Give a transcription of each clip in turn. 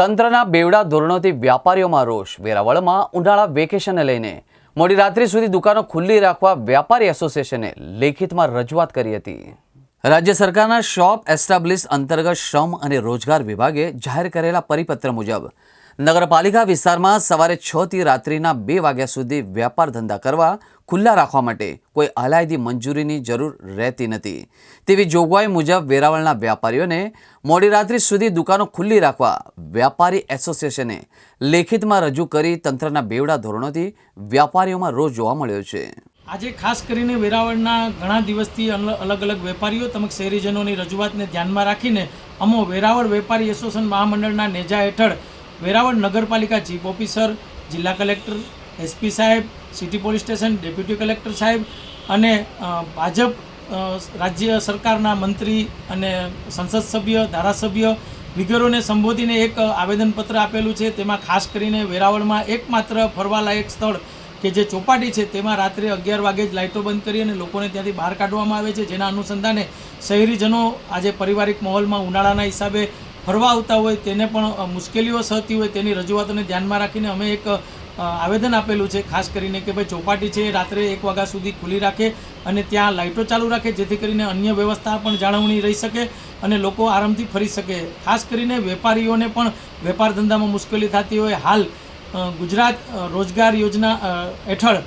તંત્રના બેવડા ધોરણોથી વ્યાપારીઓમાં રોષ. વેરાવળમાં ઉનાળા વેકેશનને લઈને મોડી રાત્રિ સુધી દુકાનો ખુલ્લી રાખવા વ્યાપારી એસોસિએશને લેખિતમાં રજૂઆત કરી હતી. રાજ્ય સરકારના શોપ એસ્ટાબ્લિશ અંતર્ગત શ્રમ અને રોજગાર વિભાગે જાહેર કરેલા પરિપત્ર મુજબ, નગરપાલિકા વિસ્તારમાં સવારે છ થી રાત્રિના બે વાગ્યા સુધી વ્યાપાર ધંધા કરવા ખુલ્લા રાખવા માટે કોઈ અલાયદી મંજૂરીની જરૂર રહેતી નથી. તેવી જોગવાઈ મુજબ વેરાવળના વેપારીઓને મોડી રાત્રિ સુધી દુકાનો ખુલ્લી રાખવા વ્યાપારી એસોસિએશને લેખિતમાં રજૂ કરી તંત્રના બેવડા ધોરણોથી વ્યાપારીઓમાં રોજ જોવા મળ્યો છે. આજે ખાસ કરીને વેરાવળના ઘણા દિવસથી અલગ અલગ વેપારીઓ તેમજ શહેરીજનોની રજૂઆતને ધ્યાનમાં રાખીને અમો વેરાવળ વેપારી એસોસિએશન મહામંડળના નેજા હેઠળ વેરાવળ નગરપાલિકા ચીફ ઓફિસર, જિલ્લા કલેક્ટર એસપી સાહેબ, city police station, deputy collector સાહેબ અને ભાજપ રાજ્ય સરકારના મંત્રી અને સંસદ સભ્ય, ધારાસભ્ય વિગેરોને સંબોધીને એક આવેદનપત્ર આપેલું છે. તેમાં ખાસ કરીને વેરાવળમાં એકમાત્ર ફરવાલાયક સ્થળ કે જે ચોપાટી છે, તેમાં રાત્રે અગિયાર વાગે જ લાઇટો બંધ કરી અને લોકોને ત્યાંથી બહાર કાઢવામાં આવે છે. જેના અનુસંધાને શહેરીજનો આજે પારિવારિક માહોલમાં ઉનાળાના હિસાબે ફરવા આવતા હોય, તેને પણ મુશ્કેલીઓ સહતી હોય તેની રજૂઆતોને ધ્યાનમાં રાખીને અમે એક આવેદન આપેલું છે, ખાસ કરીને કે ભાઈ ચોપાટી છે રાત્રે એક વાગ્યા સુધી ખુલ્લી રાખે અને ત્યાં લાઇટો ચાલુ રાખે, જેથી કરીને અન્ય વ્યવસ્થા પણ જાળવણી રહી શકે અને લોકો આરામથી ફરી શકે. ખાસ કરીને વેપારીઓને પણ વેપાર ધંધામાં મુશ્કેલી થતી હોય. હાલ ગુજરાત રોજગાર યોજના હેઠળ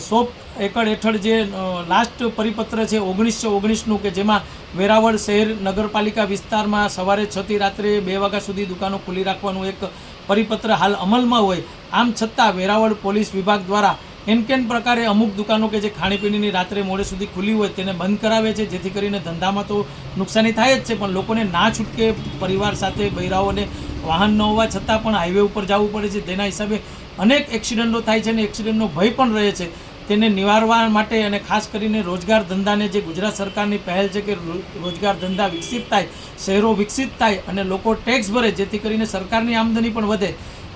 સો એકડ હેઠળ જે લાસ્ટ પરિપત્ર છે ઓગણીસો ઓગણીસનું કે જેમાં વેરાવળ શહેર નગરપાલિકા વિસ્તારમાં સવારે છથી રાત્રે બે વાગ્યા સુધી દુકાનો ખુલ્લી રાખવાનું એક પરિપત્ર હાલ અમલમાં હોય, આમ છતાં વેરાવળ પોલીસ વિભાગ દ્વારા એન કેન પ્રકારે અમુક દુકાનો કે જે ખાણીપીણીની રાત્રે મોડે સુધી ખુલ્લી હોય તેને બંધ કરાવે છે? જેથી કરીને ધંધામાં તો નુકસાની થાય જ છે, પણ લોકોને ના છૂટકે પરિવાર સાથે બૈરાઓને વાહન ન હોવા છતાં પણ હાઈવે ઉપર જવું પડે છે. તેના હિસાબે અનેક એક્સિડન્ટો થાય છે અને એક્સિડન્ટનો ભય પણ રહે છે. તેને નિવારવા માટે અને ખાસ કરીને રોજગાર ધંધાને જે ગુજરાત સરકારની પહેલ છે કે રોજગાર ધંધા વિકસિત થાય, શહેરો વિકસિત થાય અને લોકો ટેક્સ ભરે જેથી કરીને સરકારની આમદની પણ વધે,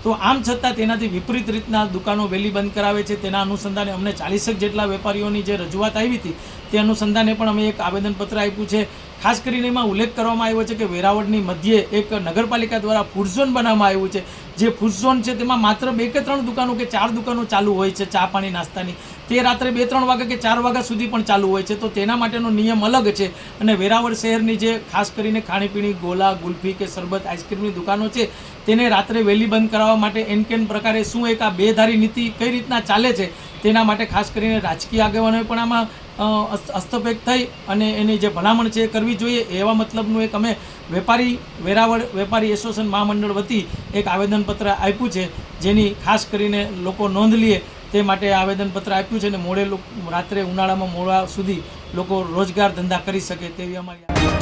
તો આમ છતાં તેનાથી વિપરીત રીતના દુકાનો વહેલી બંધ કરાવે છે. તેના અનુસંધાને અમને ચાલીસેક જેટલા વેપારીઓની જે રજૂઆત આવી હતી, તે અનુસંધાને પણ અમે એક આવેદનપત્ર આપ્યું છે. ખાસ કરીને એમાં ઉલ્લેખ કરવામાં આવ્યો છે કે વેરાવળની મધ્યે એક નગરપાલિકા દ્વારા ફૂડ ઝોન બનાવવામાં આવ્યું છે. જે ફૂડ ઝોન છે તેમાં માત્ર બે કે ત્રણ દુકાનો કે ચાર દુકાનો ચાલુ હોય છે ચા પાણી નાસ્તાની. તે રાત્રે બે ત્રણ વાગ્યા કે ચાર વાગ્યા સુધી પણ ચાલુ હોય છે. તો તેના માટેનો નિયમ અલગ છે અને વેરાવળ શહેરની જે ખાસ કરીને ખાણીપીણી, ગોલા, ગુલ્ફી કે શરબત, આઈસ્ક્રીમની દુકાનો છે તેને રાત્રે વહેલી બંધ કરાવવા માટે એન કેન પ્રકારે શું એક આ બેધારી નીતિ કઈ રીતના ચાલે છે તેના માટે ખાસ કરીને રાજકીય આગેવાનોએ પણ આમાં અ, હસ્ત- હસ્તક્ષેપ થઈ અને એની જે ભલામણ છે એ કરવી જોઈએ એવા મતલબનું એક અમે વેપારી વેરાવળ વેપારી એસોસિએશન મહામંડળ વતી એક આવેદનપત્ર આપ્યું છે જેની ખાસ કરીને લોકો નોંધ લે તે માટે આવેદનપત્ર આપ્યું છે અને મોડે રાત્રે ઉનાળામાં મોડા સુધી લોકો રોજગાર ધંધા કરી શકે તેવી અમારી